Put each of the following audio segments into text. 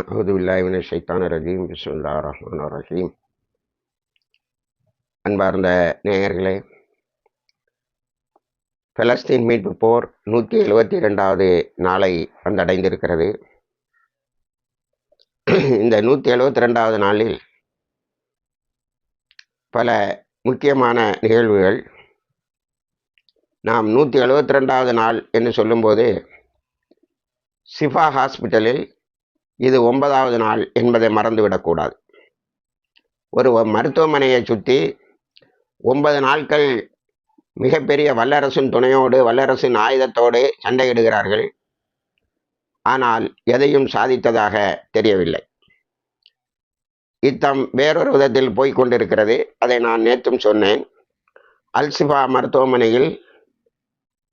أعوذ بالله من الشيطان الرجيم بسم الله الرحمن الرحيم அன்பார்ந்த நேயர்களே பலஸ்தீன் மீட்பு போர் நூற்றி எழுபத்தி ரெண்டாவது நாளை வந்தடைந்திருக்கிறது இந்த நூற்றி எழுபத்தி ரெண்டாவது நாளில் பல முக்கியமான நிகழ்வுகள் நாம் நூற்றி எழுபத்தி ரெண்டாவது நாள் என்று சொல்லும்போது சிஃபா ஹாஸ்பிட்டலில் இது ஒன்பதாவது நாள் என்பதை மறந்துவிடக்கூடாது. ஒரு மருத்துவமனையை சுற்றி ஒன்பது நாட்கள் மிகப்பெரிய வல்லரசின் துணையோடு வல்லரசின் ஆயுதத்தோடு சண்டையிடுகிறார்கள். ஆனால் எதையும் சாதித்ததாக தெரியவில்லை. இத்தம் வேறொரு விதத்தில் போய்கொண்டிருக்கிறது அதை நான் நேற்றும் சொன்னேன். அல்சிஃபா மருத்துவமனையில்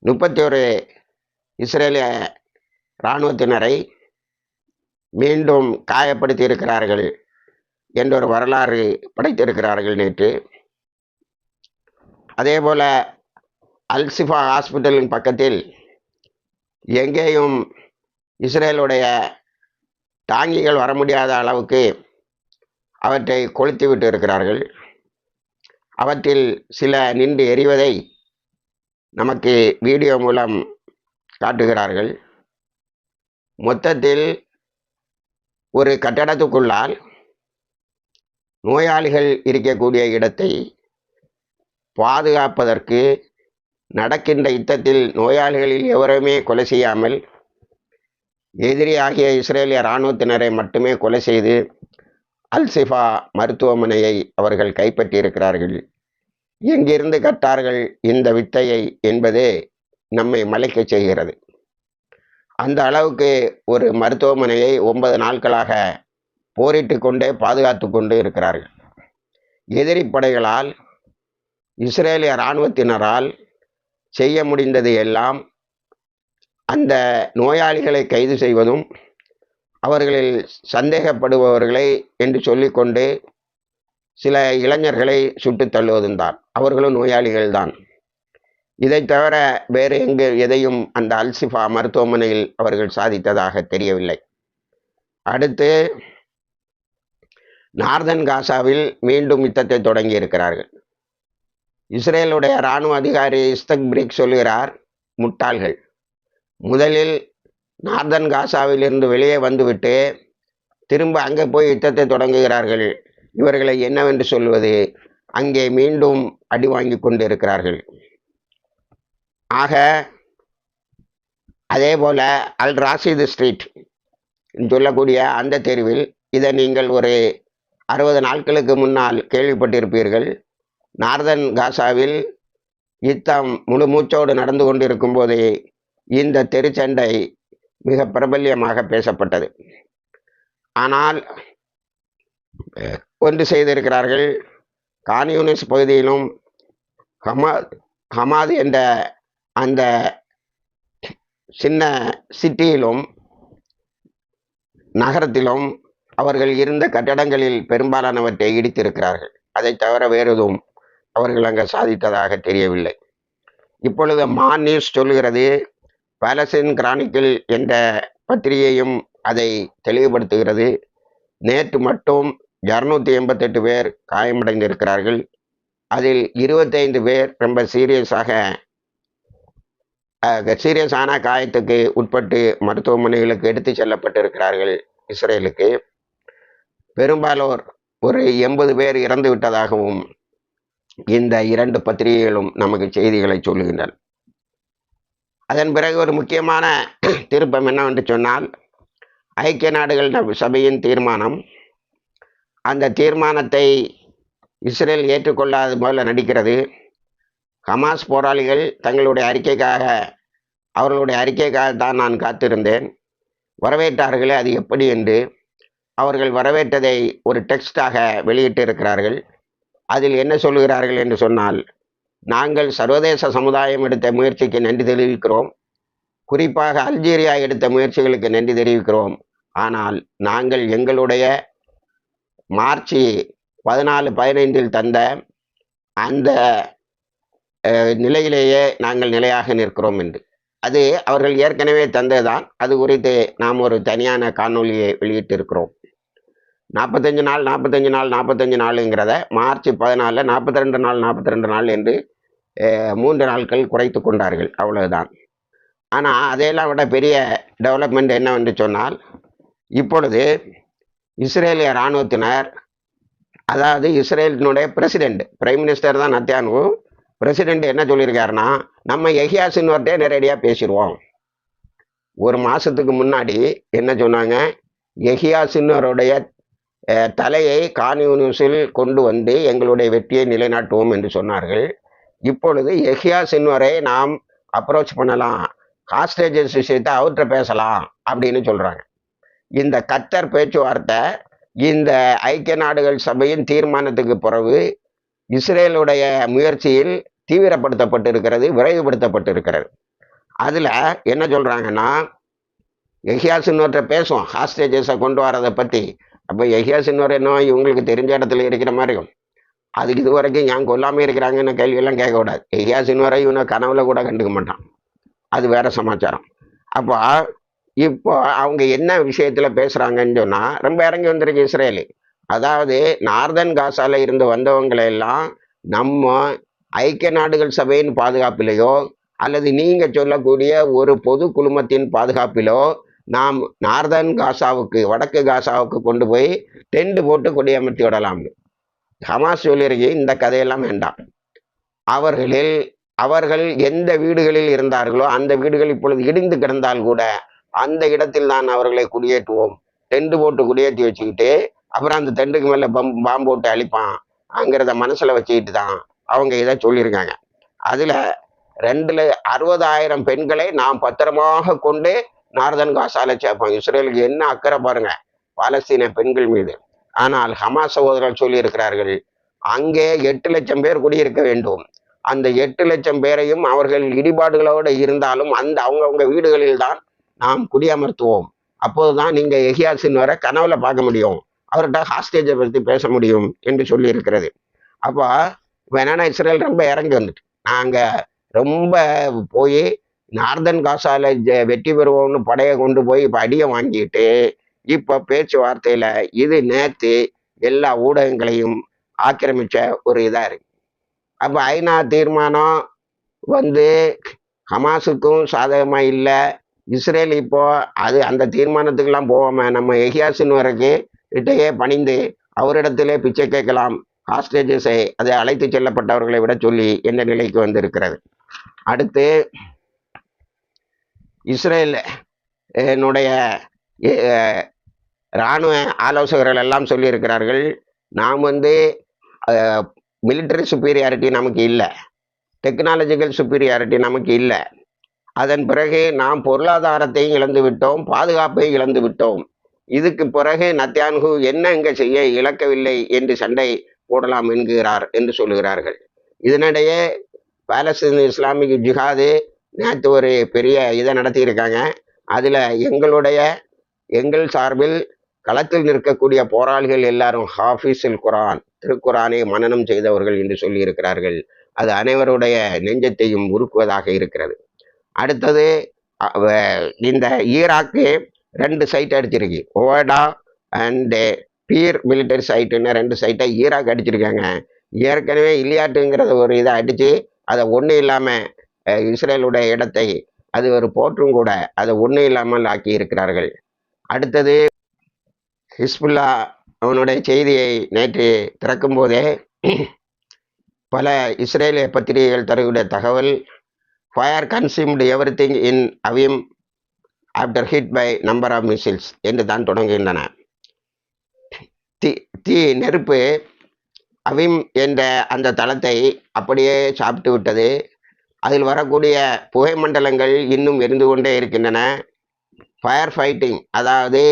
முப்பத்தி ஒரு இஸ்ரேலிய இராணுவத்தினரை மீண்டும் காயப்படுத்தி இருக்கிறார்கள் என்ற ஒரு வரலாறு படைத்திருக்கிறார்கள் நேற்று. அதே போல் அல்சிஃபா ஹாஸ்பிட்டலின் பக்கத்தில் எங்கேயும் இஸ்ரேலுடைய தாங்கிகள் வர முடியாத அளவுக்கு அவற்றை கொளுத்தி விட்டு இருக்கிறார்கள் அவற்றில் சில நின்று எரிவதை நமக்கு வீடியோ மூலம் காட்டுகிறார்கள். மொத்தத்தில் ஒரு கட்டடத்துக்குள்ளால் நோயாளிகள் இருக்கக்கூடிய இடத்தை பாதுகாப்பதற்கு நடக்கின்ற யுத்தத்தில் நோயாளிகளில் எவருமே கொலை செய்யாமல் எதிரியாகிய இஸ்ரேலிய இராணுவத்தினரை மட்டுமே கொலை செய்து அல்சிஃபா மருத்துவமனையை அவர்கள் கைப்பற்றியிருக்கிறார்கள். எங்கிருந்து கட்டார்கள் இந்த வித்தையை என்பதே நம்மை மலைக்கச் செய்கிறது. அந்த அளவுக்கு ஒரு மருத்துவமனையை ஒன்பது நாட்களாக போரிட்டு கொண்டே பாதுகாத்து கொண்டு இருக்கிறார்கள். எதிரி படைகளால் இஸ்ரேலிய இராணுவத்தினரால் செய்ய முடிந்தது எல்லாம் அந்த நோயாளிகளை கைது செய்வதும் அவர்களில் சந்தேகப்படுபவர்களை என்று சொல்லிக்கொண்டு சில இளைஞர்களை சுட்டு தள்ளுவதும் தான் அவர்களும் நோயாளிகள் தான் இதை தவிர வேறு எங்கு எதையும் அந்த அல்சிஃபா மருத்துவமனையில் அவர்கள் சாதித்ததாக தெரியவில்லை. அடுத்து நார்தன் காசாவில் மீண்டும் யுத்தத்தை தொடங்கி இருக்கிறார்கள் இஸ்ரேலுடைய இராணுவ அதிகாரி இஸ்தக் பிரிக் சொல்கிறார் முட்டாள்கள். முதலில் நார்தன் காசாவில் இருந்து வெளியே வந்துவிட்டு திரும்ப அங்கே போய் யுத்தத்தை தொடங்குகிறார்கள். இவர்களை என்னவென்று சொல்வது அங்கே மீண்டும் அடி வாங்கி கொண்டு இருக்கிறார்கள் ஆக அதே போல் அல் ராசிது ஸ்ட்ரீட் சொல்லக்கூடிய அந்த தெருவில் இதை நீங்கள் ஒரு அறுபது நாட்களுக்கு முன்னால் கேள்விப்பட்டிருப்பீர்கள். நார்தன் காசாவில் யுத்தம் முழு மூச்சோடு நடந்து கொண்டிருக்கும் போதே இந்த தெருச்சண்டை மிக பிரபல்யமாக பேசப்பட்டது. ஆனால் ஒன்று செய்திருக்கிறார்கள் கான்யூனிஸ்ட் பகுதியிலும் ஹமாத் ஹமாத் என்ற அந்த சின்ன சிட்டியிலும் நகரத்திலும் அவர்கள் இருந்த கட்டடங்களில் பெரும்பாலானவற்றை இடித்திருக்கிறார்கள். அதை தவிர வேறு எதுவும் அவர்கள் அங்கே சாதித்ததாக தெரியவில்லை. இப்பொழுது மான் நியூஸ் சொல்கிறது பேலசின் கிரானிக்கிள் என்ற பத்திரிகையும் அதை தெளிவுபடுத்துகிறது. நேற்று மட்டும் இரநூத்தி எண்பத்தெட்டு பேர் காயமடைந்திருக்கிறார்கள். அதில் இருபத்தைந்து பேர் ரொம்ப சீரியஸாக சீரியஸான காயத்துக்கு உட்பட்டு மருத்துவமனைகளுக்கு எடுத்து செல்லப்பட்டிருக்கிறார்கள் இஸ்ரேலுக்கு. பெரும்பாலோர் ஒரு எண்பது பேர் இறந்து விட்டதாகவும் இந்த இரண்டு பத்திரிகைகளும் நமக்கு செய்திகளை சொல்லுகின்றன. அதன் பிறகு ஒரு முக்கியமான திருப்பம் என்னவென்று சொன்னால் ஐக்கிய நாடுகள் சபையின் தீர்மானம். அந்த தீர்மானத்தை இஸ்ரேல் ஏற்றுக்கொள்ளாத போல நடிக்கிறது. ஹமாஸ் போராளிகள் தங்களுடைய அறிக்கைக்காக அவர்களுடைய அறிக்கைக்காக தான் நான் காத்திருந்தேன். வரவேற்றார்களே அது எப்படி என்று. அவர்கள் வரவேற்றதை ஒரு டெக்ஸ்டாக வெளியிட்டு இருக்கிறார்கள் அதில் என்ன சொல்லுகிறார்கள் என்று சொன்னால் நாங்கள் சர்வதேச சமுதாயம் எடுத்த முயற்சிக்கு நன்றி தெரிவிக்கிறோம். குறிப்பாக அல்ஜீரியா எடுத்த முயற்சிகளுக்கு நன்றி தெரிவிக்கிறோம். ஆனால் நாங்கள் எங்களுடைய மார்ச் பதினாலு பதினைந்தில் தந்த அந்த நிலையிலேயே நாங்கள் நிலையாக நிற்கிறோம் என்று. அது அவர்கள் ஏற்கனவே தந்ததுதான். அது குறித்து நாம் ஒரு தனியான காணொலியை வெளியிட்டிருக்கிறோம். நாற்பத்தஞ்சு நாள் நாற்பத்தஞ்சு நாள் நாற்பத்தஞ்சு நாளுங்கிறத மார்ச் பதினாலில் நாற்பத்தி ரெண்டு நாள் நாற்பத்தி ரெண்டு நாள் என்று மூன்று நாட்கள் குறைத்து கொண்டார்கள். அவ்வளவுதான். ஆனால் அதையெல்லாம் விட பெரிய டெவலப்மெண்ட் என்னவென்று சொன்னால் இப்பொழுது இஸ்ரேலிய இராணுவத்தினர் அதாவது இஸ்ரேலினுடைய பிரசிடெண்ட் பிரைம் மினிஸ்டர் தான் நத்தியானுவும் பிரசிடெண்ட் என்ன சொல்லியிருக்காருன்னா நம்ம எஹியாசின்வர்கிட்டே நேரடியாக பேசிடுவோம் ஒரு மாதத்துக்கு முன்னாடி என்ன சொன்னாங்க? எஹியாசின்வருடைய அஹ், தலையை கான்யூனிஸில் கொண்டு வந்து எங்களுடைய வெற்றியை நிலைநாட்டுவோம் என்று சொன்னார்கள். இப்பொழுது எஹியா சின்வரை நாம் அப்ரோச் பண்ணலாம். ஹாஸ்டேஜஸ் விஷயத்தை அவர்கிட்ட பேசலாம் அப்படின்னு சொல்கிறாங்க இந்த கத்தர் பேச்சுவார்த்தை இந்த ஐக்கிய நாடுகள் சபையின் தீர்மானத்துக்கு பிறகு இஸ்ரேலுடைய முயற்சியில் தீவிரப்படுத்தப்பட்டிருக்கிறது விரைவுபடுத்தப்பட்டிருக்கிறது. அதில் என்ன சொல்கிறாங்கன்னா எஹியாசின்வர்கிட்ட பேசுவோம் ஹாஸ்டேஜஸை கொண்டு வரதை பற்றி அப்போ எஹியாசின்வர் என்ன இவங்களுக்கு தெரிஞ்ச இடத்துல இருக்கிற மாதிரியும் அதுக்கு இது வரைக்கும் ஏன் கொல்லாமல் இருக்கிறாங்கன்னு கேள்வியெல்லாம் கேட்கக்கூடாது. எஹியாசின்வரை இவனை கனவுல கூட கண்டுக்க மாட்டான். அது வேறு சமாச்சாரம். அப்போ இப்போ அவங்க என்ன விஷயத்தில் பேசுகிறாங்கன்னு சொன்னால் ரொம்ப இறங்கி வந்திருக்கு இஸ்ரேலு. அதாவது நார்தன் காசால இருந்து வந்தவங்களை எல்லாம் நம்ம ஐக்கிய நாடுகள் சபையின் பாதுகாப்பிலையோ அல்லது நீங்கள் சொல்லக்கூடிய ஒரு பொது குழுமத்தின் பாதுகாப்பிலோ நாம் நார்தன் காசாவுக்கு வடக்கு காசாவுக்கு கொண்டு போய் டென்ட் போட்டு கொடியமர்த்தி விடலாம்னு ஹமாஸ் சொல்லியிருக்கே இந்த கதையெல்லாம் வேண்டாம். அவர்களில் அவர்கள் எந்த வீடுகளில் இருந்தார்களோ அந்த வீடுகள் இப்பொழுது இடிந்து கிடந்தால் கூட அந்த இடத்தில் தான் அவர்களை குடியேற்றுவோம். டென்ட் போட்டு குடியேற்றி வச்சுக்கிட்டு அப்புறம் அந்த தண்டுக்கு மேலே பம் பாம்பு போட்டு அழிப்பான் அங்கிறத மனசில் வச்சுக்கிட்டு தான் அவங்க இதை சொல்லியிருக்காங்க. அதில் ரெண்டில் அறுபதாயிரம் பெண்களை நாம் பத்திரமாக கொண்டு நார்தன் காசால சேர்ப்போம். இஸ்ரேலுக்கு என்ன அக்கறை பாருங்க. பாலஸ்தீன பெண்கள் மீது. ஆனால் ஹமாஸ் சகோதரர் சொல்லியிருக்கிறார்கள் அங்கே எட்டு லட்சம் பேர் குடியிருக்க வேண்டும். அந்த எட்டு லட்சம் பேரையும் அவர்கள் இடிபாடுகளோடு இருந்தாலும் அந்த அவங்கவுங்க வீடுகளில் தான் நாம் குடியமர்த்துவோம். அப்போதுதான் நீங்க எஹியாசின் வர கனவுல பார்க்க முடியும். அவர்கிட்ட ஹாஸ்டேஜை பற்றி பேச முடியும் என்று சொல்லியிருக்கிறது. அப்போ இப்போ இஸ்ரேல் ரொம்ப இறங்கி வந்துட்டு. நாங்கள் ரொம்ப போய் நார்தன் காசால வெற்றி பெறுவோம்னு படையை கொண்டு போய் இப்போ அடியை வாங்கிட்டு இப்போ பேச்சுவார்த்தையில் இது நேற்று எல்லா ஊடகங்களையும் ஆக்கிரமித்த ஒரு இதாக இருக்கு. அப்போ ஐநா தீர்மானம் வந்து ஹமாஸுக்கும் சாதகமாக இல்லை. இஸ்ரேல் இப்போ அது அந்த தீர்மானத்துக்கெல்லாம் போகாமல் நம்ம எஹியாசின் வரைக்கும் இட்டையே பணிந்து அவரிடத்திலே பிச்சை கேட்கலாம். ஹாஸ்டேஜஸை அதை அழைத்து செல்லப்பட்டவர்களை விட சொல்லி எந்த நிலைக்கு வந்திருக்கிறது? அடுத்து இஸ்ரேல் என்னுடைய இராணுவ ஆலோசகர்கள் எல்லாம் சொல்லியிருக்கிறார்கள் நாம் வந்து மிலிட்டரி சுப்பீரியாரிட்டி நமக்கு இல்லை. டெக்னாலஜிக்கல் சுப்பீரியாரிட்டி நமக்கு இல்லை. அதன் பிறகு நாம் பொருளாதாரத்தையும் இழந்து விட்டோம் பாதுகாப்பையும் இழந்து விட்டோம் இதுக்கு பிறகு நத்தியான்கு என்ன இங்க செய்ய இழக்கவில்லை என்று சண்டை போடலாம் என்கிறார் என்று சொல்லுகிறார்கள். இதனிடையே பாலஸ்தீன் இஸ்லாமிக் ஜிஹாது நேற்று ஒரு பெரிய இதை நடத்தியிருக்காங்க. அதில் எங்களுடைய எங்கள் சார்பில் களத்தில் நிற்கக்கூடிய போராளிகள் எல்லாரும் ஹாஃபிஸுல் குரான் திருக்குரானை மனனம் செய்தவர்கள் என்று சொல்லியிருக்கிறார்கள். அது அனைவருடைய நெஞ்சத்தையும் உருக்குவதாக இருக்கிறது. அடுத்தது இந்த ஈராக்கு ரெண்டு சைட் அடிச்சிருக்கு. ஓடா அண்டு பீர் மிலிட்டரி சைட்டுன்னு ரெண்டு சைட்டை ஈராக் அடிச்சிருக்காங்க. ஏற்கனவே இலியாட்டுங்கிறத ஒரு இதை அடித்து அதை ஒன்றும் இல்லாமல் இஸ்ரேலுடைய இடத்தை அது ஒரு போற்றும் கூட அதை ஒன்றும் இல்லாமல் ஆக்கி இருக்கிறார்கள். அடுத்தது ஹிஸ்புல்லா அவனுடைய செய்தியை நேற்று திறக்கும் போதே பல இஸ்ரேலிய பத்திரிகைகள் தரக்கூடிய தகவல் fire consumed everything in Avim after hit by number of missiles என்று தான் தொடங்குகின்றன. தீ தீ நெருப்பு அவிம் என்ற அந்த தளத்தை அப்படியே சாப்பிட்டு விட்டது. அதில் வரக்கூடிய புகை மண்டலங்கள் இன்னும் எரிந்து கொண்டே இருக்கின்றன. ஃபயர் ஃபைட்டிங் அதாவது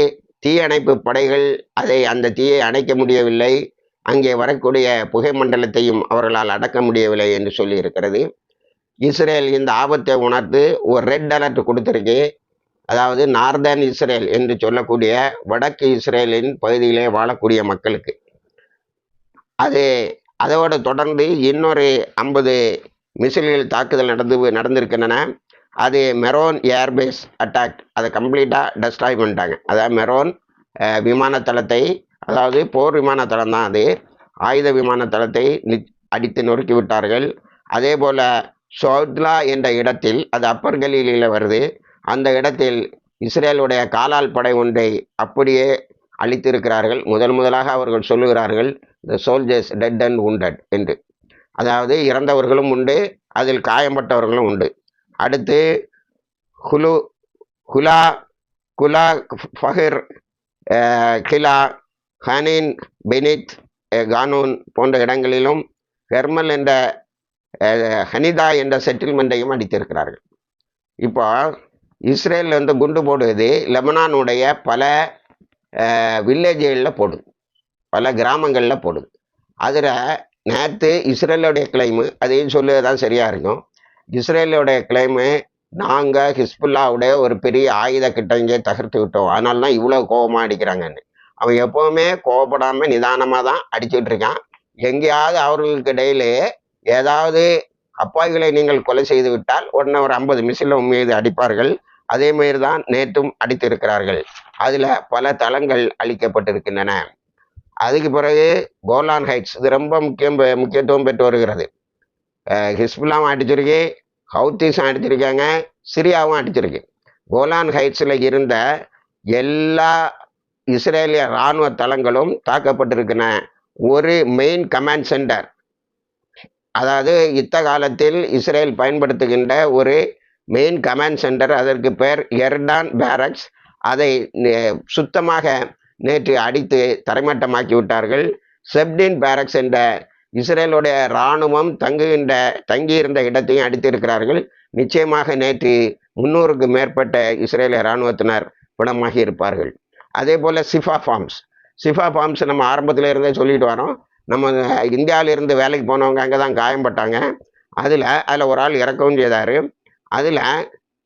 தீயணைப்பு படைகள் அதை அந்த தீயை அணைக்க முடியவில்லை. அங்கே வரக்கூடிய புகை மண்டலத்தையும் அவர்களால் அடக்க முடியவில்லை என்று சொல்லியிருக்கிறது இஸ்ரேல் இந்த ஆபத்தை உணர்ந்து ஒரு ரெட் அலர்ட் கொடுத்துருக்கு. அதாவது நார்தர்ன் இஸ்ரேல் என்று சொல்லக்கூடிய வடக்கு இஸ்ரேலின் பகுதியிலே வாழக்கூடிய மக்களுக்கு. அது அதோடு தொடர்ந்து இன்னொரு ஐம்பது மிசில்கள் தாக்குதல் நடந்து நடந்திருக்கின்றன. அது மெரோன் ஏர்பேஸ் அட்டாக். அதை கம்ப்ளீட்டாக டெஸ்ட்ராய் பண்ணிட்டாங்க. அதாவது மெரோன் விமானத்தளத்தை அதாவது போர் விமானத்தளம் தான் அது. ஆயுத விமானத்தளத்தை நி அடித்து நொறுக்கி விட்டார்கள். அதே போல் சோத்லா என்ற இடத்தில் அது அப்பர் கலீலியில் வருது. அந்த இடத்தில் இஸ்ரேலுடைய காலால் படை ஒன்றை அப்படியே அழித்திருக்கிறார்கள். முதல் முதலாக அவர்கள் சொல்லுகிறார்கள் the soldiers dead and wounded என்று. அதாவது இறந்தவர்களும் உண்டு அதில் காயம்பட்டவர்களும் உண்டு. அடுத்து ஹுலு ஹுலா குலா ஃபஹிர் கிலா ஹனின் பெனித் கானூன் போன்ற இடங்களிலும் ஹெர்மல் என்ற ஹனிதா என்ற செட்டில்மெண்ட்டையும் அடித்திருக்கிறார்கள். இப்போ இஸ்ரேல் வந்து குண்டு போடுவது லெபனானுடைய பல வில்லேஜ்களில் போடுது. பல கிராமங்களில் போடுது. அதில் நேற்று இஸ்ரேலுடைய கிளைமு அதையும் சொல்லுவதான் சரியாக இருக்கும். இஸ்ரேலுடைய கிளைமு நாங்கள் ஹிஸ்புல்லாவுடைய ஒரு பெரிய ஆயுத கிட்டங்கே தகர்த்து விட்டோம். அதனால தான் இவ்வளோ கோபமாக அடிக்கிறாங்கன்னு. அவன் எப்போவுமே கோவப்படாமல் நிதானமாக தான் அடிச்சுட்ருக்கான் எங்கேயாவது அவர்களுக்கு இடையிலே ஏதாவது அப்பாவிகளை நீங்கள் கொலை செய்து விட்டால் உடனே ஒரு ஐம்பது மிசில் மீது அடிப்பார்கள். அதே மாதிரி தான் நேற்றும் அடித்திருக்கிறார்கள். அதில் பல தளங்கள் அளிக்கப்பட்டிருக்கின்றன அதுக்கு பிறகு கோலான் ஹைட்ஸ் இது ரொம்ப முக்கியம் முக்கியத்துவம் பெற்று வருகிறது. ஹிஸ்புல்லாம் அடிச்சிருக்கு ஹவுத்தீஸும் அடிச்சிருக்காங்க சிரியாவும் அடிச்சிருக்கு. கோலான் ஹைட்ஸில் இருந்த எல்லா இஸ்ரேலிய இராணுவ தளங்களும் தாக்கப்பட்டிருக்கின்றன. ஒரு மெயின் கமாண்ட் சென்டர் அதாவது யுத்த காலத்தில் இஸ்ரேல் பயன்படுத்துகின்ற ஒரு மெயின் கமாண்ட் சென்டர் அதற்கு பெயர் எர்டான் பேரக்ஸ். அதை சுத்தமாக நேற்று அடித்து தரைமட்டமாக்கி விட்டார்கள் செப்டின் பேரக்ஸ் என்ற இஸ்ரேலுடைய இராணுவம் தங்குகின்ற தங்கியிருந்த இடத்தையும் அடித்திருக்கிறார்கள். நிச்சயமாக நேற்று முன்னூறுக்கு மேற்பட்ட இஸ்ரேலிய இராணுவத்தினர் பிணமாகி இருப்பார்கள் அதே போல் சிஃபா ஃபார்ம்ஸ். சிஃபா ஃபார்ம்ஸ் நம்ம ஆரம்பத்தில் இருந்தே சொல்லிட்டு வரோம். நம்ம இந்தியாவிலிருந்து வேலைக்கு போனவங்க அங்கே தான் காயம்பட்டாங்க. அதில் அதில் ஒரு ஆள் இறக்கவும் செய்தார். அதில்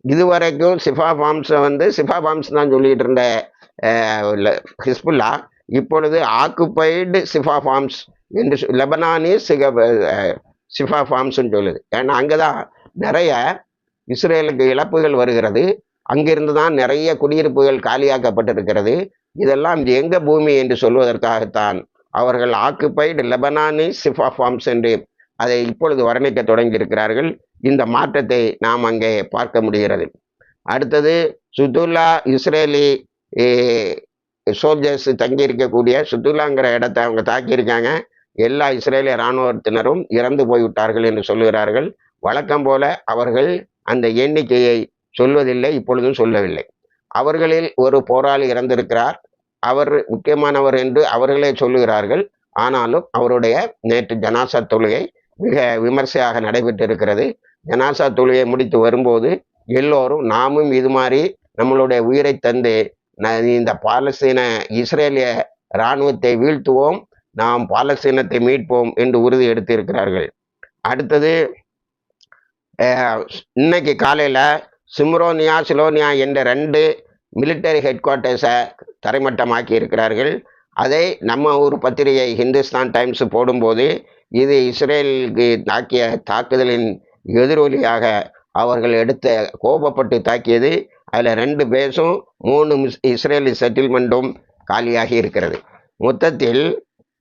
இதுவரைக்கும் சிஃபா ஃபார்ம்ஸை வந்து சிஃபா ஃபார்ம்ஸ் தான் சொல்லிகிட்டு இருந்த ஹிஸ்புல்லா இப்பொழுது ஆக்குப்பைடு சிஃபா ஃபார்ம்ஸ் என்று லெபனானி சிக சிஃபா ஃபார்ம்ஸ்னு சொல்லுது. ஏன்னா அங்கே தான் நிறைய இஸ்ரேலுக்கு இழப்புகள் வருகிறது. அங்கிருந்து தான் நிறைய குடியிருப்புகள் காலியாக்கப்பட்டிருக்கிறது. இதெல்லாம் எங்கள் பூமி என்று சொல்வதற்காகத்தான் அவர்கள் ஆக்குப்பைடு லெபனானி சிஃபா ஃபார்ம்ஸ் என்று அதை இப்பொழுது வர்ணிக்க தொடங்கியிருக்கிறார்கள். இந்த மாற்றத்தை நாம் அங்கே பார்க்க முடிகிறது. அடுத்தது சுதுல்லா இஸ்ரேலி சோல்ஜர்ஸ் தங்கி இருக்கக்கூடிய இடத்தை அவங்க தாக்கியிருக்காங்க. எல்லா இஸ்ரேலிய இராணுவத்தினரும் இறந்து போய்விட்டார்கள் என்று சொல்லுகிறார்கள். வழக்கம் போல அவர்கள் அந்த எண்ணிக்கையை சொல்வதில்லை இப்பொழுதும் சொல்லவில்லை. அவர்களில் ஒரு போராளி இறந்திருக்கிறார். அவர் முக்கியமானவர் என்று அவர்களே சொல்லுகிறார்கள். ஆனாலும் அவருடைய நேற்று ஜனாசா தொழுகை மிக விமர்சையாக நடைபெற்றிருக்கிறது. ஜனாசா தொழுகை முடித்து வரும்போது எல்லோரும் நாமும் இது மாதிரி நம்மளுடைய உயிரை தந்து இந்த பாலஸ்தீன இஸ்ரேலிய இராணுவத்தை வீழ்த்துவோம் நாம் பாலஸ்தீனத்தை மீட்போம் என்று உறுதி எடுத்திருக்கிறார்கள். அடுத்தது இன்னைக்கு காலையில் சிம்ரோனியா சிலோனியா என்ற ரெண்டு மிலிட்டரி ஹெட் குவார்ட்டர்ஸை தரைமட்டமாக்கி இருக்கிறார்கள். அதை நம்ம ஊர் பத்திரிகை ஹிந்துஸ்தான் டைம்ஸ் போடும்போது இது இஸ்ரேலுக்கு தாக்கிய தாக்குதலின் எதிரொலியாக அவர்கள் எடுத்த கோபப்பட்டு தாக்கியது. அதில் ரெண்டு பேஸும் மூணு இஸ்ரேலி செட்டில்மெண்ட்டும் காலியாகி இருக்கிறது. மொத்தத்தில்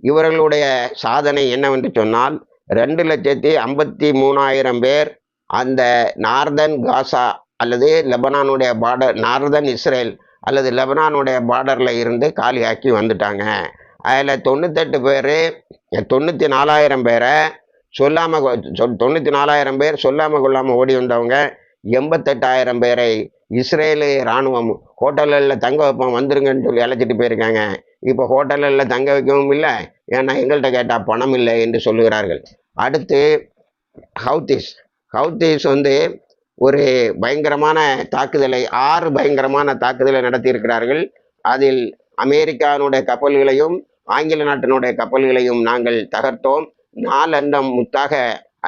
இவர்களுடைய சாதனை என்னவென்று சொன்னால் ரெண்டு லட்சத்தி ஐம்பத்தி மூணாயிரம் பேர் அந்த நார்தன் காசா அல்லது லெபனானுடைய பார்டர் நார்தன் இஸ்ரேல் அல்லது லெபனானுடைய பார்டரில் இருந்து காலியாக்கி வந்துட்டாங்க. அதில் தொண்ணூத்தெட்டு பேர் தொண்ணூற்றி நாலாயிரம் பேரை சொல்லாமல் தொண்ணூற்றி நாலாயிரம் பேர் சொல்லாமல் கொள்ளாமல் ஓடி வந்தவங்க எண்பத்தெட்டாயிரம் பேரை இஸ்ரேலு இராணுவம் ஹோட்டல்களில் தங்க வைப்போம் வந்துருங்கன்னு சொல்லி அழைச்சிட்டு போயிருக்காங்க. இப்போ ஹோட்டல்களில் தங்க வைக்கவும் இல்லை ஏன்னா எங்கள்கிட்ட கேட்டால் பணம் இல்லை என்று சொல்லுகிறார்கள். அடுத்து ஹவுத்திஸ். ஹவுத்திஸ் வந்து ஒரு பயங்கரமான தாக்குதலை ஆறு பயங்கரமான தாக்குதலை நடத்தியிருக்கிறார்கள். அதில் அமெரிக்கானுடைய கப்பல்களையும் ஆங்கில நாட்டினுடைய கப்பல்களையும் நாங்கள் தகர்த்தோம். நாலண்டம் முத்தாக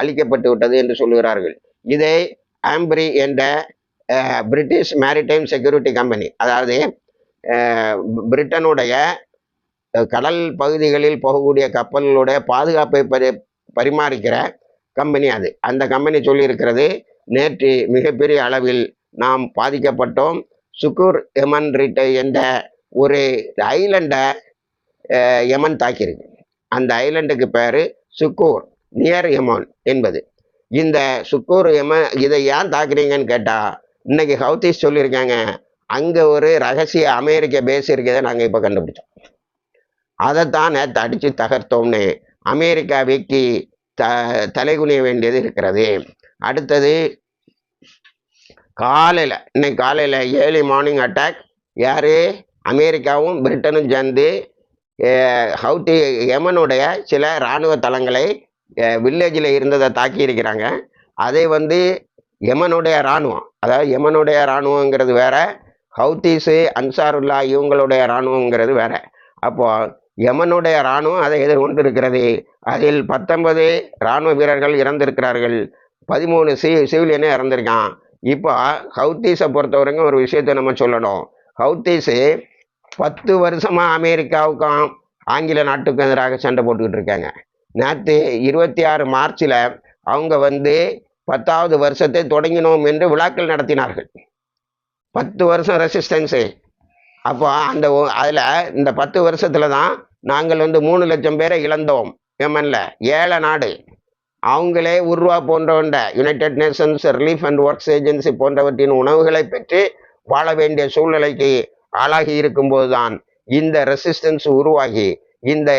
அழிக்கப்பட்டு விட்டது என்று சொல்லுகிறார்கள். இதை ஆம்பிரி என்ற பிரிட்டிஷ் மேரிடைம் செக்யூரிட்டி கம்பெனி அதாவது பிரிட்டனுடைய கடல் பகுதிகளில் போகக்கூடிய கப்பல்களுடைய பாதுகாப்பை பரி பரிமாறிக்கிற கம்பெனி அது. அந்த கம்பெனி சொல்லியிருக்கிறது நேற்று மிகப்பெரிய அளவில் நாம் பாதிக்கப்பட்டோம். சுக்கூர் எமன் ரிட்டை என்ற ஒரு ஐலண்டை யமன் தாக்கியிருக்கு. அந்த ஐலண்டுக்கு பேர் சுக்கூர் நியர் யமன் என்பது. இந்த சுக்கூர் யமன் இதை ஏன் தாக்குறீங்கன்னு கேட்டால் இன்னைக்கு ஹவுதீஸ் சொல்லியிருக்காங்க அங்கே ஒரு ரகசிய அமெரிக்க பேஸ் இருக்கிறதை நாங்கள் இப்போ கண்டுபிடிச்சோம். அதைத்தான் நேற்று அடித்து தகர்த்தோம்னு அமெரிக்கா வெக்கி த தலைகுனிய வேண்டியது இருக்கிறது. அடுத்தது காலையில் இன்னைக்கு காலையில் ஏர்லி மார்னிங் அட்டாக் யார்? அமெரிக்காவும் பிரிட்டனும் சேர்ந்து ஹவுட்டி ஹவுத்தி யமனுடைய சில இராணுவ தளங்களை வில்லேஜில் இருந்ததை தாக்கி இருக்கிறாங்க. அதை வந்து யமனுடைய இராணுவம் அதாவது யமனுடைய இராணுவங்கிறது வேற ஹவுத்தீஸு அன்சாருல்லா இவங்களுடைய இராணுவங்கிறது வேற. அப்போது யமனுடைய இராணுவம் அதை எதிர்கொண்டு இருக்கிறது அதில் பத்தொன்பது இராணுவ வீரர்கள் இறந்திருக்கிறார்கள். பதிமூணு சி சிவிலியனே இறந்துருக்கான். இப்போ ஹவுத்தீஸை பொறுத்தவரைக்கும் ஒரு விஷயத்தை நம்ம சொல்லணும். ஹவுத்தீஸு பத்து வருஷமாக அமெரிக்காவுக்கும் ஆங்கில நாட்டுக்கும் எதிராக சண்டை போட்டுக்கிட்டு இருக்காங்க. நேற்று இருபத்தி ஆறு மார்ச்சில் அவங்க வந்து பத்தாவது வருஷத்தை தொடங்கினோம் என்று விழாக்கள் நடத்தினார்கள். பத்து வருஷம் ரெசிஸ்டன்ஸு. அப்போ அந்த அதில் இந்த பத்து வருஷத்தில் தான் நாங்கள் வந்து மூணு லட்சம் பேரை இழந்தோம். எம்என்ல ஏழை நாடு. அவங்களே உருவா போன்றவண்ட United Nations Relief and Works Agency போன்றவற்றின் உணவுகளை பெற்று வாழ வேண்டிய சூழ்நிலைக்கு ஆளாகி இருக்கும்போது தான் இந்த ரெசிஸ்டன்ஸ் உருவாகி இந்த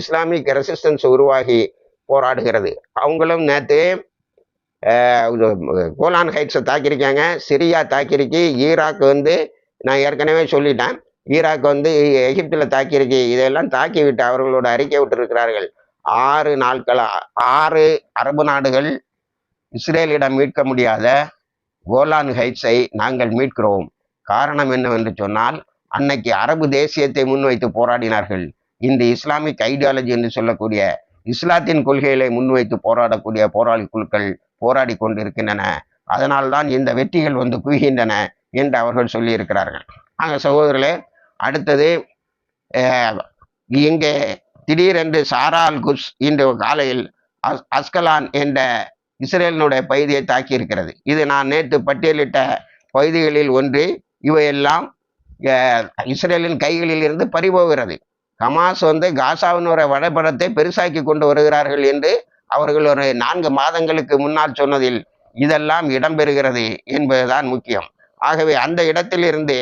இஸ்லாமிக் ரெசிஸ்டன்ஸ் உருவாகி போராடுகிறது. அவங்களும் நேற்று கோலான் ஹைட்ஸை தாக்கியிருக்காங்க சிரியா தாக்கியிருக்கு ஈராக் வந்து நான் ஏற்கனவே சொல்லிட்டேன் ஈராக் வந்து எகிப்தில் தாக்கியிருக்கு இதையெல்லாம் தாக்கி விட்டு அவர்களோட அறிக்கை விட்டுருக்கிறார்கள். ஆறு நாட்கள் ஆறு அரபு நாடுகள் இஸ்ரேலிடம் மீட்க முடியாத கோலான் ஹைட்ஸை நாங்கள் மீட்கிறோம். காரணம் என்னவென்று சொன்னால் அன்னைக்கு அரபு தேசியத்தை முன்வைத்து போராடினார்கள். இந்த இஸ்லாமிக் ஐடியாலஜி என்று சொல்லக்கூடிய இஸ்லாத்தின் கொள்கைகளை முன்வைத்து போராடக்கூடிய போராளி குழுக்கள் போராடி கொண்டிருக்கின்றன. அதனால்தான் இந்த வெற்றிகள் வந்து குவிகின்றன என்று அவர்கள் சொல்லியிருக்கிறார்கள். ஆக சகோதரர்களே அடுத்தது இங்கே திடீரென்று சாரால் குஸ் இன்று காலையில் அஸ் அஸ்கலான் என்ற இஸ்ரேலினுடைய பகுதியை தாக்கியிருக்கிறது. இது நான் நேற்று பட்டியலிட்ட பகுதிகளில் ஒன்று. இவையெல்லாம் இஸ்ரேலின் கைகளில் இருந்து பறிபோகிறது. ஹமாஸ் வந்து காசாவினுடைய வடபடத்தை பெருசாக்கி கொண்டு வருகிறார்கள் என்று அவர்கள் ஒரு நான்கு மாதங்களுக்கு முன்னால் சொன்னதில் இதெல்லாம் இடம்பெறுகிறது என்பதுதான் முக்கியம். ஆகவே அந்த இடத்திலிருந்து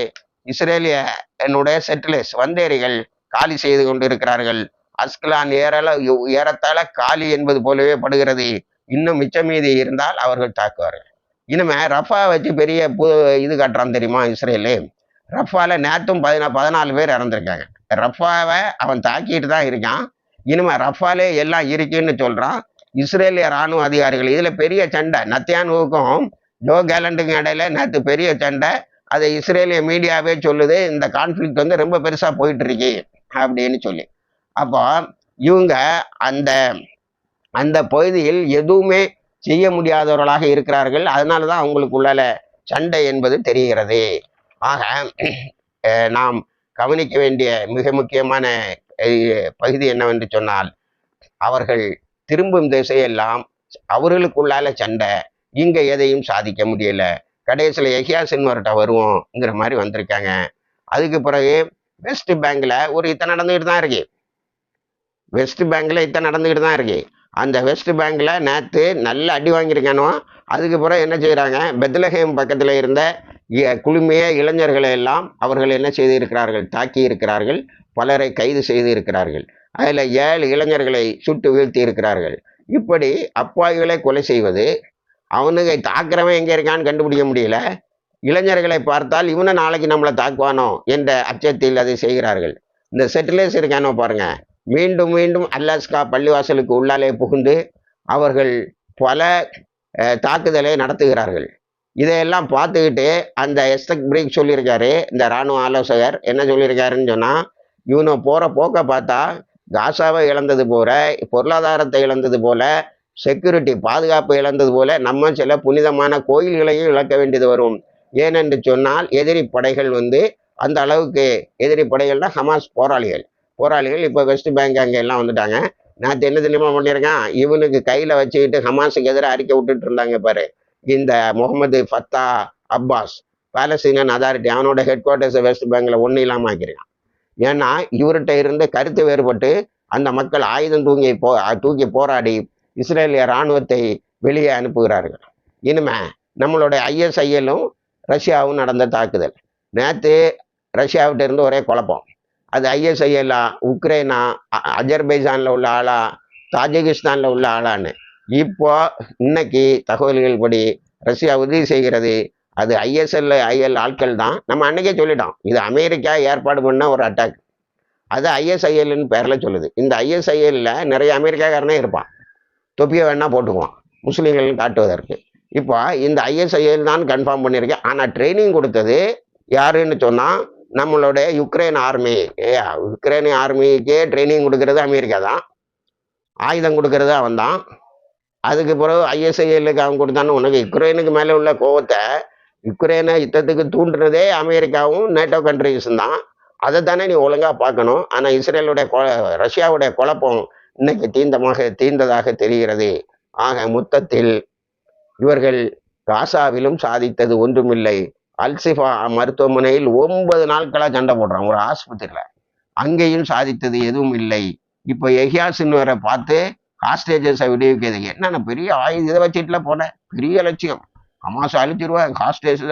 இஸ்ரேலிய என்னுடைய செட்டிலர்ஸ் வந்தேரிகள் காலி செய்து கொண்டிருக்கிறார்கள். அஸ்கலான் ஏறல ஏறத்தாழ காலி என்பது போலவே படுகிறது. இன்னும் மிச்சம் மீதி இருந்தால் அவர்கள் தாக்குவார்கள். இனிமே ரஃபா வச்சு பெரிய பு இது கட்டுறான் தெரியுமா இஸ்ரேலு? ரஃபால நேற்றும் பதினா பதினாலு பேர் இறந்துருக்காங்க. ரஃபாவை அவன் தாக்கிட்டு தான் இருக்கான். இனிமே ரஃபாலே எல்லாம் இருக்குன்னு சொல்கிறான் இஸ்ரேலிய ராணுவ அதிகாரிகள். இதில் பெரிய சண்டை. நத்தியானுவுக்கும் ஜோ கேலண்டுக்கும் இடையில நேற்று பெரிய சண்டை. அதை இஸ்ரேலிய மீடியாவே சொல்லுது. இந்த கான்ஃப்ளிக்ட் வந்து ரொம்ப பெருசாக போயிட்டு இருக்கு. அப்படின்னு சொல்லி. அப்போ இவங்க அந்த அந்த பகுதியில் எதுவுமே செய்ய முடியாதவர்களாக இருக்கிறார்கள். அதனால தான் அவங்களுக்குள்ளால சண்டை என்பது தெரிகிறது. ஆக நாம் கவனிக்க வேண்டிய மிக முக்கியமான பகுதி என்னவென்று சொன்னால் அவர்கள் திரும்பும் திசையெல்லாம் அவர்களுக்குள்ளால சண்டை. இங்கே எதையும் சாதிக்க முடியல. கடைசியில் எஹியா சின்வர்கிட்ட வருவோங்கிற மாதிரி வந்திருக்காங்க. அதுக்கு பிறகு வெஸ்ட் பேங்கில் ஒரு இத்தனை நடந்துகிட்டு தான் இருக்கு. வெஸ்ட் பேங்கில் இத்தனை நடந்துக்கிட்டு தான் இருக்கு. அந்த வெஸ்ட் பேங்கில் நேற்று நல்ல அடி வாங்கியிருக்கானோ அதுக்கு பிறகு என்ன செய்கிறாங்க பெத்லஹேம் பக்கத்தில் இருந்த குழுமைய இளைஞர்களை எல்லாம் அவர்கள் என்ன செய்திருக்கிறார்கள்? தாக்கி இருக்கிறார்கள். பலரை கைது செய்து இருக்கிறார்கள் அதில் ஏழு இளைஞர்களை சுட்டு வீழ்த்தி இருக்கிறார்கள். இப்படி அப்பாவிகளை கொலை செய்வது அவனுங்க தாக்குறவன் எங்கே இருக்கான்னு கண்டுபிடிக்க முடியல. இளைஞர்களை பார்த்தால் இவனை நாளைக்கு நம்மளை தாக்குவானோ என்ற அச்சத்தில் அதை செய்கிறார்கள். இந்த செட்டிலேஸ் இருக்கானோ பாருங்கள் மீண்டும் மீண்டும் அல்லாஸ்கா பள்ளிவாசலுக்கு உள்ளாலே புகுந்து அவர்கள் பல தாக்குதலை நடத்துகிறார்கள். இதையெல்லாம் பார்த்துக்கிட்டு அந்த எஸ்தக் பிரீக் சொல்லியிருக்காரு இந்த இராணுவ ஆலோசகர். என்ன சொல்லியிருக்காருன்னு சொன்னால் இவனை போகிற போக்க பார்த்தா காசாவை இழந்தது போல பொருளாதாரத்தை இழந்தது போல செக்யூரிட்டி பாதுகாப்பு இழந்தது போல நம்ம சில புனிதமான கோயில்களையும் இழக்க வேண்டியது வரும். ஏனென்று சொன்னால் எதிரி படைகள் வந்து அந்த அளவுக்கு எதிரி படைகள்னா ஹமாஸ் போராளிகள். போராளிகள் இப்போ வெஸ்ட் பேங்க் அங்கே எல்லாம் வந்துட்டாங்க. நேற்று என்ன தெரியுமா பண்ணியிருக்கேன்? இவனுக்கு கையில் வச்சுக்கிட்டு ஹமாஸுக்கு எதிராக அறிக்கை விட்டுட்டு இருந்தாங்க பாரு. இந்த Mohammed Fatah Abbas Palestinian authority அவனோட ஹெட் குவார்ட்டர்ஸை வெஸ்ட் பேங்கில் ஒன்றும் இல்லாமல் ஆக்கிருக்கான் ஏன்னா இவர்கிட்ட இருந்து கருத்து வேறுபட்டு அந்த மக்கள் ஆயுதம் தூங்கி போ தூக்கி போராடி இஸ்ரேலிய இராணுவத்தை வெளியே அனுப்புகிறார்கள். இனிமே நம்மளுடைய ஐஎஸ்ஐஎல்லும் ரஷ்யாவும் நடந்த தாக்குதல். நேற்று ரஷ்யாவிட்ட இருந்து ஒரே குழப்பம். அது ஐஎஸ்ஐஎல்லா உக்ரைனா அ- அஜர்பைஜானில் உள்ள ஆளா தாஜிகிஸ்தானில் உள்ள ஆளான்னு. இப்போ இன்னைக்கு தகவல்கள் படி ரஷ்யா உதவி செய்கிறது அது ஐஎஸ்எல் ஐஎல் ஆட்கள் தான். நம்ம அன்னைக்கே சொல்லிட்டோம் இது அமெரிக்கா ஏற்பாடு பண்ண ஒரு அட்டாக். அது ஐஎஸ்ஐஎல்னு பேரில் சொல்லுது. இந்த ஐஎஸ்ஐஎல்ல நிறைய அமெரிக்காக்காரனே இருப்பான். தொப்பியை வேணால் போட்டுக்குவான் முஸ்லீம்கள் காட்டுவதற்கு. இப்போ இந்த ஐஎஸ்ஐஎல் தான் கன்ஃபார்ம் பண்ணியிருக்கேன். ஆனால் ட்ரைனிங் கொடுத்தது யாருன்னு சொன்னால் நம்மளுடைய யுக்ரைன் ஆர்மி யுக்ரைன் ஆர்மிக்கே ட்ரைனிங் கொடுக்கறது அமெரிக்கா தான். ஆயுதம் கொடுக்கறது அவன் தான். அதுக்கு பிறகு ஐஎஸ்ஐஎல்லுக்கு அவன் கொடுத்தான்னு உனக்கு யுக்ரைனுக்கு மேலே உள்ள கோவத்தை யுக்ரைனை யுத்தத்துக்கு தூண்டுனதே அமெரிக்காவும் நேட்டோ கண்ட்ரிஸும் தான். அதை தானே நீ ஒழுங்காக பார்க்கணும். ஆனால் இஸ்ரேலுடைய கொ ரஷ்யாவுடைய குழப்பம் இன்னைக்கு தீந்தமாக தீர்ந்ததாக தெரிகிறது. ஆக மொத்தத்தில் இவர்கள் காசாவிலும் சாதித்தது ஒன்றுமில்லை. அல்சிஃபா மருத்துவமனையில் ஒன்பது நாட்களாக சண்டை போடுறான். ஒரு ஆஸ்பத்திரியில். அங்கேயும் சாதித்தது எதுவும் இல்லை. இப்போ எஹியாசின்வரை பார்த்து ஹாஸ்டேஜஸை விடுவிக்கிறது. என்னென்ன பெரிய ஆயுத இதை வச்சுட்டுல போனேன் பெரிய லட்சியம். ஹமாஸ் அழிச்சிருவேன் ஹாஸ்டேஜ்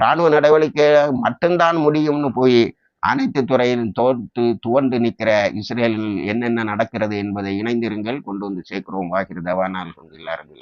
ராணுவ நடவடிக்கை மட்டும்தான் முடியும்னு போய் அனைத்து துறையிலும் தோற்று துவண்டு நிற்கிற இஸ்ரேலில் என்னென்ன நடக்கிறது என்பதை இணைந்திருங்கள். கொண்டு வந்து சேர்க்கிறோம். வாகிருதவானால் கொண்டு எல்லாரும்